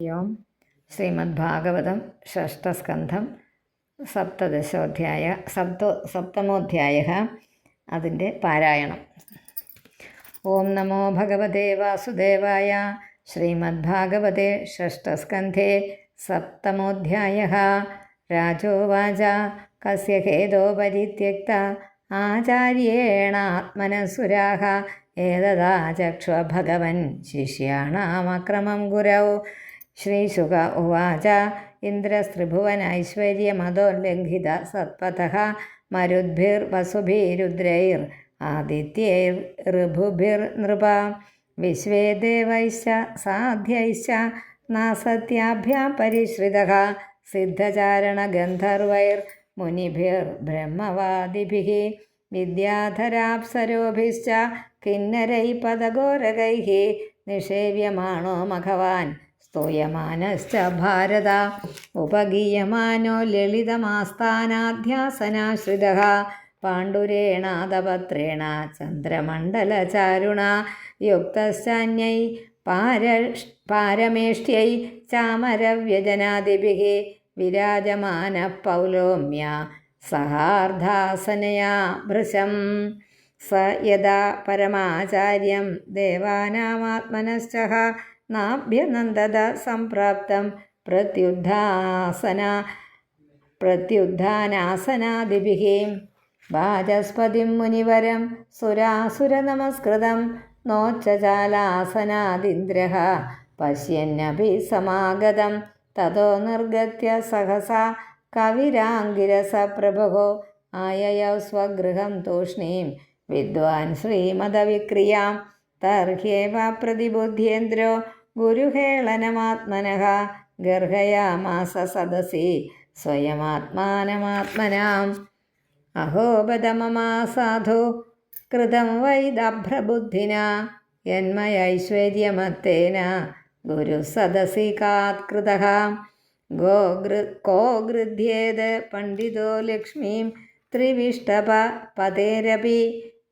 ഓം ശ്രീമദ് ശ്രീമദ്ഭാഗവതം ഷഷ്ടസ്കന്ധം സപ്തദശോധ്യായ സപ്തോ സപ്തമോധ്യായ അതിന്റെ പാരായണം. ഓം നമോ ഭഗവതേ വാസുദേവായ ശ്രീമദ്ഭാഗവതേ ഷഷ്ടസ്കന്ധേ സപ്തമോധ്യായ രാജോവാച കസ്യ ഹേതോ പരിത്യക്ത ആചാര്യേണാത്മനസുരാഹ ഏതദാ ചക്ഷ്വ ഭഗവൻ ശിഷ്യാണാമക്രമം ഗുരൗ ശ്രീശുക ഉവാച. ഇന്ദ്രസ്ത്രിഭുവനൈശ്വര്യമതോല്ലംഘിത സത്പഥഃ മരുദ്ഭിർവസുഭിരുദ്രൈർ ആദിത്യൈർഋഭുഭിർനൃപ വിശ്വേ ദേവൈശ്ച സാധ്യൈശ്ച നാസത്യാഭ്യാം പരിശ്രിത സിദ്ധചാരണഗന്ധർവൈർ മുനിഭിർബ്രഹ്മവാദിഭിः വിദ്യാധരാപ്സരോഭിശ്ച കിന്നരൈ പദഘോരകൈः നിഷേവ്യമാണോ മഘവാൻ സ്തൂയമാനശ്ച ഭാരത. ഉപഗീയമാനോ ലളിതമാസ്ഥാനാധ്യാസനാശ്രിത. പാണ്ഡുരേണാദപത്രേണ ചന്ദ്രമണ്ഡലചാരുണ. യുക്തശാന്യൈ പാര പാരമേഷ്ട്യൈ ചാമരവ്യജനാദിഭിः. വിരാജമാന പൗലോമ്യ സഹാർദ്ധാസനയാ ഭൃശം. സ यदा പരമാചാര്യം ദേവാനാമാത്മനശ്ച. നാഭ്യനന്ദത സംപ്രാപ്തം പ്രത്യുദ്ധാസന പ്രത്യുദ്ധാനാസനാദിഭിः വാചസ്പതിം മുനിവരം സുരാസുരനമസ്കൃതം നോച്ചചാലാസനാദിന്ദ്രः പശ്യന്നഭി സമാഗതം തതോ നിർഗത്യ സഹസാ കവിരാങ്കിരസപ്രഭോ ആയയൗ സ്വഗൃഹം തൂഷ്ണീം വിദ്വാൻ ശ്രീമദവിക്രിയാം തർഹ്യേവ പ്രതിബുദ്ധ്യേന്ദ്രോ ഗുരുഹേളനമാത്മനഃ ഗർഹയാമാസ സദസി സ്വയമാത്മാനമാത്മനാം. അഹോപദമമാ സാധു കൃതം വൈദഭ്രബുദ്ധിന യന്മയൈശ്വര്യമത്തേന ഗുരുസദസി കാത്കൃത ഗോഗൃ കോ ഗൃധ്യേത് പണ്ഡിതോ ലക്ഷ്മീം ത്രിവിഷ്ടപ പതേരപി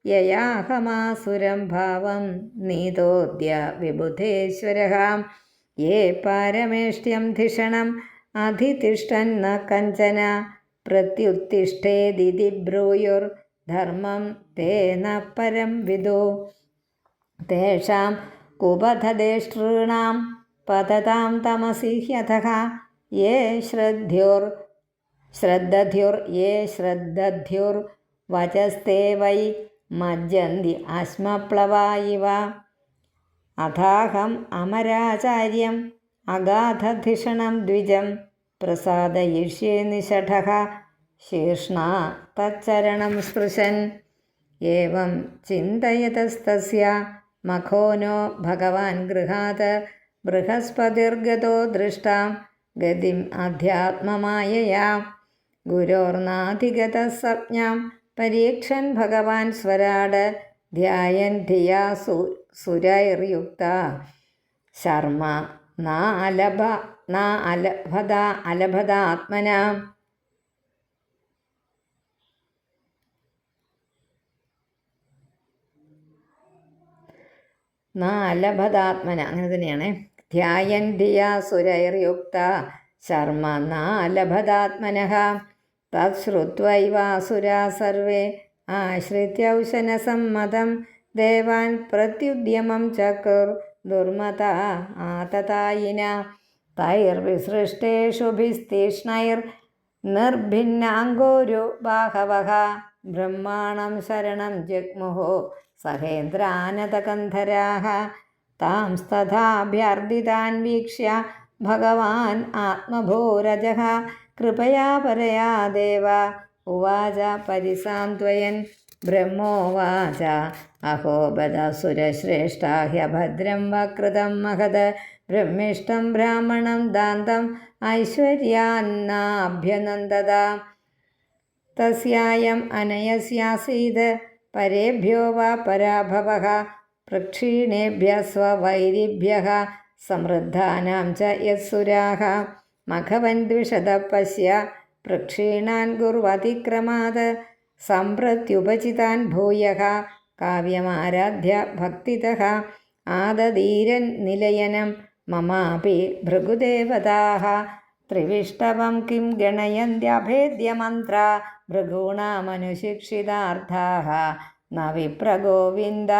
യയാഹമാസുരം ഭാവം നീതോദ്യ വിബുധേശ്വര യേ പാരമേഷ്ട്യം ധിഷണം അധിതിഷ്ഠന്ന കഞ്ചന പ്രത്യുത്തിഷ്ഠേദിതി ബ്രൂയുർധർമ്മം തേന പരം വിദു. തേഷാം കുപഥദേഷ്ടॄണാം പതതാം തമസി ഹ്യഥः യേ ശ്രദ്ധ്യുർ ശ്രദ്ധധ്യുർ യേ ശ്രദ്ധധ്യുർ വചസ്തേ വൈ മജ്ജന്തി അശ്മപ്ലവായിവ അഥാഹം അമരാചാര്യം അഗാധധിഷണം ദ്വിജം പ്രസാദയിഷ്യേ നിഷഠ. ശീർഷ്ണ തച്ചരണം സ്പൃശൻ. ഏവം ചിന്തയതസ്തസ്യ മഖോനോ ഭഗവാൻ ഗൃഹാത് ബൃഹസ്പതിർഗതോ ദൃഷ്ടാം ഗതിം അധ്യാത്മമായയാ. ഗുരോർനാധിഗത സംജ്ഞാം പരീക്ഷൻ ഭഗവാൻ സ്വരാട് ധ്യായൻ ധിയാ സു സുരൈർയുക്ത. ശർമ്മ നാ അലഭ നാ അലഭത അലഭതാത്മന നാ അലഭതാത്മന അങ്ങനെ തന്നെയാണ്. ധ്യായൻ ധിയാ സുരൈർയുക്ത. ശർമ്മ നാ അലഭതാത്മനഃ തശ്രുത്വൈവാസുരാ സർവേ ആശ്രിത്യൗശനസമ്മതം ദേവാൻ പ്രത്യുദ്യമം ചക്കുർ ദുർമത ആതതായിന തൈർവിസൃഷ്ടേഷുഭിസ്തീഷ്ണൈർ നിർഭിന്നാങ്കോരു ബാഹവഹ ബ്രഹ്മാണം ശരണം ജഗ്മുഹു സഹേന്ദ്രാനതകന്ധരാः താംസ്തഥാഭ്യർദിതാൻ വീക്ഷ്യ ഭഗവാൻ ആത്മഭൂരജः കൃപയാ പരയാ ദേവ. ഉവാച പരിസാന്ത്വയൻ ബ്രഹ്മോവാച അഹോ ബദ സുരശ്രേഷ്ഠാ ഹ്യഭദ്രം വക്രതം മഹത് ബ്രഹ്മിഷ്ടം ബ്രാഹ്മണം ദാന്തം ഐശ്വര്യാന്നാഭ്യനന്ദത. തസ്യായം അനയസ്യാസീത് പരേഭ്യോ വാ പരാഭവ. പ്രക്ഷീണേഭ്യ സ്വവൈരിഭ്യ. സമൃദ്ധാനാം ച യത്സുരാः. മഘവൻ ദ്വിഷത പശ്യ പ്രക്ഷീണാൻ കുർവതിക്രമാത് സമ്പ്രത്യുപചിതാൻ ഭൂയ കാവ്യമാരാധ്യ ഭക്തിത ആദധീരൻ നിലയനം മമാപി ഭൃഗുദേവതാഹ ത്രിവിഷ്ടവം കിം ഗണയന്ത്യഭേദ്യമന്ത്ര ഭൃഗൂണാമനുശിക്ഷിതാർത്ഥാഹ ന വിപ്രഗോവിന്ദ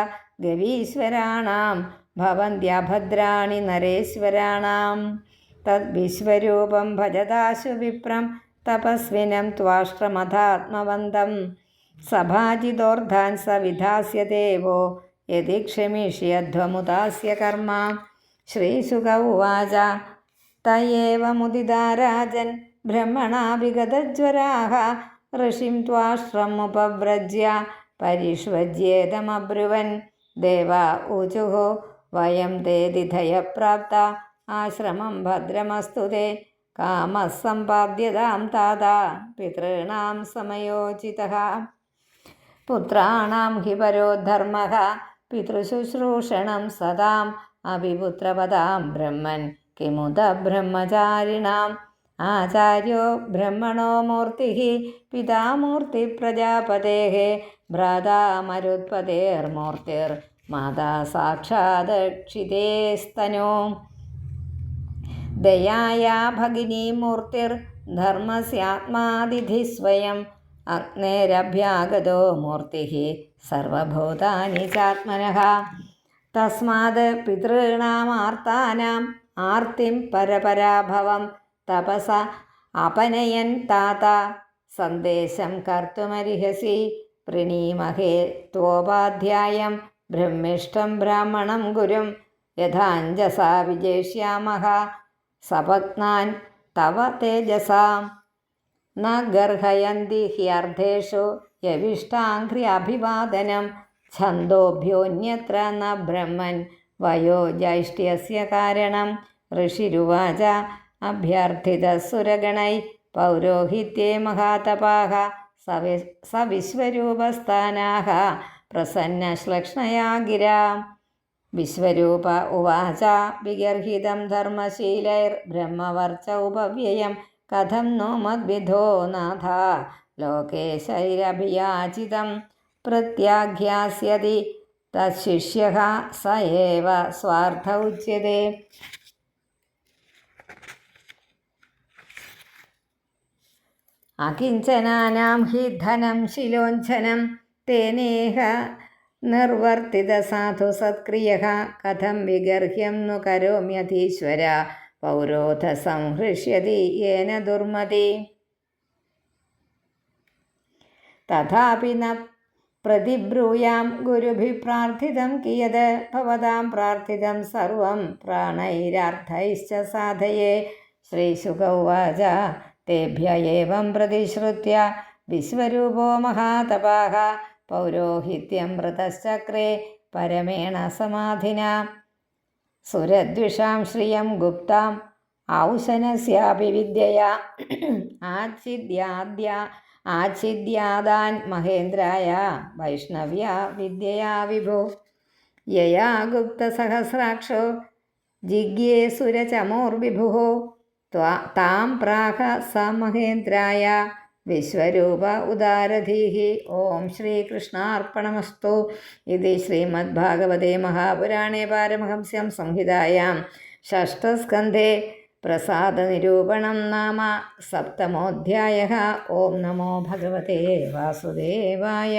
ഗവീശ്വരാണാം ഭവന്ത്യഭദ്രാണി നരേശ്വരാണാം തദ്വിശ്വരൂപം ഭജതാശു വിപ്രം തപസ്വിനം ത്വാഷ്ട്രമഥാത്മവന്തം സഭാജിതോർധാൻ സ വിധാസ്യദേവോ യതി ക്ഷമിഷ്യധ്വമുദാസ്യ കർമ്മ ശ്രീശുക ഉവാച തയേവമുദിതാരാജൻ മുദിതാ രാജൻ ഋഷിം ത്വാശ്രമുപവ്രജ്യ പരിഷ്വജ്യേതമബ്രുവൻ ദേവ ഊചുഹോ വയം തേ ദിധയ പ്രാപ്ത ആശ്രമം ഭദ്രമസ്തുതേ കാമസമ്പാദ്യതാം കാമः സമ്പാദ്യതാം താതാ പിതॄണാം സമയോചിതः. പുത്രാണാം ഹി പരോ ധർമ്മ പിതൃശുശ്രൂഷണം സദാം അഭിപുത്രപദാം ബ്രഹ്മൻ കിമുത ബ്രഹ്മചാരിണാം. ആചാര്യോ ബ്രഹ്മണോ മൂർത്തി പിതാമൂർത്തി പ്രജാപതേ ഭ്രാതാ മരുത്പതേർമൂർത്തിർ മാതാ സാക്ഷാദക്ഷിതേസ്തനോ ദയായാ ഭഗിനി മൂർത്തിർ ധർമ്മസ്യാത്മാതിഥി സ്വയം. അഗ്നേരഭ്യാഗതോ മൂർത്തി സർവഭൂതാനി ചാത്മനഃ. തസ്മാത് പിതൃണാമാർത്താനാം ആർത്തിം പരപരാഭവം തപസ അപനയൻ താത സന്ദേശം കർത്തുമരിഹസി പ്രണീമഹേ ത്വോപാധ്യായം ബ്രഹ്മിഷ്ടം ബ്രാഹ്മണം ഗുരും യഥാഞ്ജസാ വിജയിഷ്യാമഹ സപത്നാൻ തവ തേജസാം. ന ഗർഹയന്തി യവിഷ്ടാഘ്രി അഭിവാദനം ഛന്ദോഭ്യോന്യത്ര ന ബ്രഹ്മൻ വയോ ജ്യേഷ്ഠ്യസ്യ കാരണം. ഋഷിരുവാച അഭ്യർത്ഥിത സുരഗണൈ പൗരോഹിത്യേ മഹാതപാഹ സവി സവിശ്വരൂപസ്ഥാനാः പ്രസന്നശ്ലക്ഷ്ണയാ ഗിരാം. വിശ്വരൂപ ഉവാച വിഗർഹിതം ധർമ്മശീലൈർബ്രഹ്മവർച്ച ഉപവ്യയം കഥം നോ മദ്വിധോ നാഥ ലോകേശൈരഭിയാചിതം പ്രത്യാഖ്യാസ്യതി തശിഷ്യ സ ഏവ സ്വാർത്ഥ ഉച്യത്തെ അകിഞ്ചനാനാം ഹി ധനം ശിലോഞ്ചനം തേനേഹ നിർവർത്തിത സാധു സത്ക്രിയ. കഥം വിഗർഹ്യം നു കരോമ്യധീശ്വര. പൗരോധ സംഹൃഷ്യതി യേന ദുർമതി. തഥാപി ന പ്രതിബ്രൂയാം ഗുരുഭി പ്രാർത്ഥിതം കിയത്. ഭവതാം പ്രാർത്ഥിതം സർവം പ്രാണൈരാർത്ഥൈശ്ച സാധയേ. ശ്രീശുക ഉവാച തേഭ്യ ഏവം പ്രതിശ്രുത്യ. വിശ്വരൂപോ മഹാതപാः പൗരോഹിത്യം വ്രതശ്ചക്രേ പരമേണ സമാധിന. സുരദ്വിഷാം ശ്രിയം ഗുപ്താം ഔശനസ്യാപി വിദ്യയ. ആച്ഛിദ്യാദ്യ ആച്ഛിദ്യാദാൻ മഹേന്ദ്രായ വൈഷ്ണവ്യ വിദ്യയാ വിഭോ. യയാ ഗുപ്തസഹസ്രാക്ഷോ ജിഗ്യേ സുരചമോർവിഭുः താം പ്രാഹ സ മഹേന്ദ്രായ വിശ്വരൂപ ഉദാരധീഹി. ഓം ശ്രീകൃഷ്ണാർപ്പണമസ്തു. ഇതി ശ്രീമദ്ഭാഗവതേ മഹാപുരാണേ പാരമഹംസ്യം സംഹിതായാം. ഷഷ്ടസ്കന്ധേ പ്രസാദനിരൂപണം നാമ സപ്തമോധ്യായ. ഓം നമോ ഭഗവതേ വാസുദേവായ.